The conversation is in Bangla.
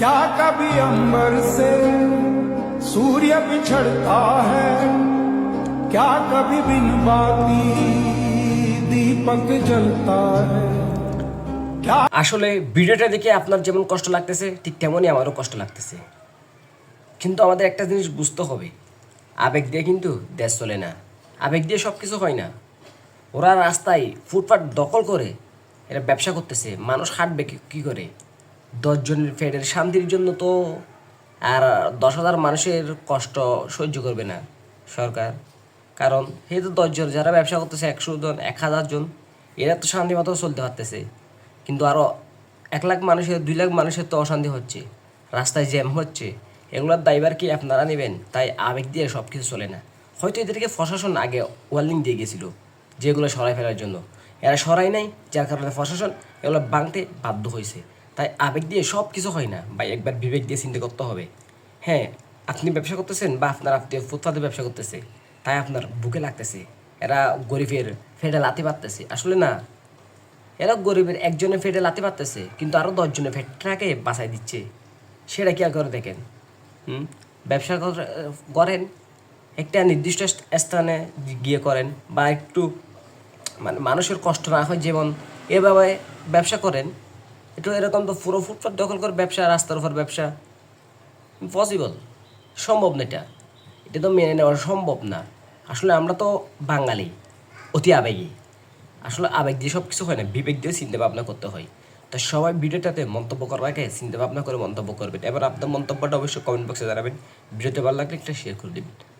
क्या कभी अंबर से सूर्य बिछड़ता है क्या कभी बिन बाती दीपक जलता है क्या আসলে ভিডিওটা দেখে আপনার যেমন কষ্ট লাগতেছে ঠিক তেমনই আমারও কষ্ট লাগতেছে কিন্তু আমাদের একটা জিনিস বুঝতে হবে আবেগ দিয়ে কিন্তু দেশ চলে না আবেগ দিয়ে সব কিছু হয় না ওরা রাস্তায় ফুটপাত দখল করে এরা ব্যবসা করতেছে মানুষ হাঁটবে কি- কি করে দশজনের ফেডের শান্তির জন্য তো আর দশ হাজার মানুষের কষ্ট সহ্য করবে না সরকার। কারণ এই তো দশজন, যারা ব্যবসা করতেছে একশো জন, এক হাজার জন, এরা তো শান্তি মতো চলতে পারতেছে। কিন্তু আরও এক লাখ মানুষের, দুই লাখ মানুষের তো অশান্তি হচ্ছে, রাস্তায় জ্যাম হচ্ছে, এগুলোর দায়বার কি আপনারা নেবেন? তাই আবেগ দিয়ে সব কিছু চলে না। হয়তো এদেরকে প্রশাসন আগে ওয়ার্নিং দিয়ে গেছিল যেগুলো সরাই ফেলার জন্য। এরা সরাই নাই, যার কারণে প্রশাসন এগুলো ভাঙতে বাধ্য হয়েছে। তাই আবেগ দিয়ে সব কিছু হয় না। বা একবার বিবেক দিয়ে চিন্তা করতে হবে। হ্যাঁ আপনি ব্যবসা করতেছেন বা আপনার আত্মীয় ফুটপাতে ব্যবসা করতেছে, তাই আপনার বুকে লাগতেছে। এরা গরিবের ফেডে লাতে পারতেছে আসলে না, এরা গরিবের একজনের ফেটে লাতে পারতেছে কিন্তু আরও দশজনের ফেটটাকে বাঁচাই দিচ্ছে। সেটা কি আর করে দেখেন? হুম? ব্যবসা করেন, একটা নির্দিষ্ট স্থানে গিয়ে করেন বা একটু মানে মানুষের কষ্ট না হয়, যেমন এভাবে ব্যবসা করেন একটু এরকম তো পুরো ফুটপাত দখল করে ব্যবসা, রাস্তার উপর ব্যবসা। পসিবল সম্ভব না এটা। এটা তো মেনে নেওয়া সম্ভব না। আসলে আমরা তো বাঙালি, অতি আবেগী। আসলে আবেগ দিয়ে সব কিছু হয় না, বিবেক দিয়ে চিন্তা ভাবনা করতে হয়। তো সবাই ভিডিওটাতে মন্তব্য করার আগে চিন্তা ভাবনা করে মন্তব্য করবেন। এবার আপনার মন্তব্যটা অবশ্যই কমেন্ট বক্সে জানাবেন। ভিডিওতে ভালো লাগলে একটা শেয়ার করে দেবেন।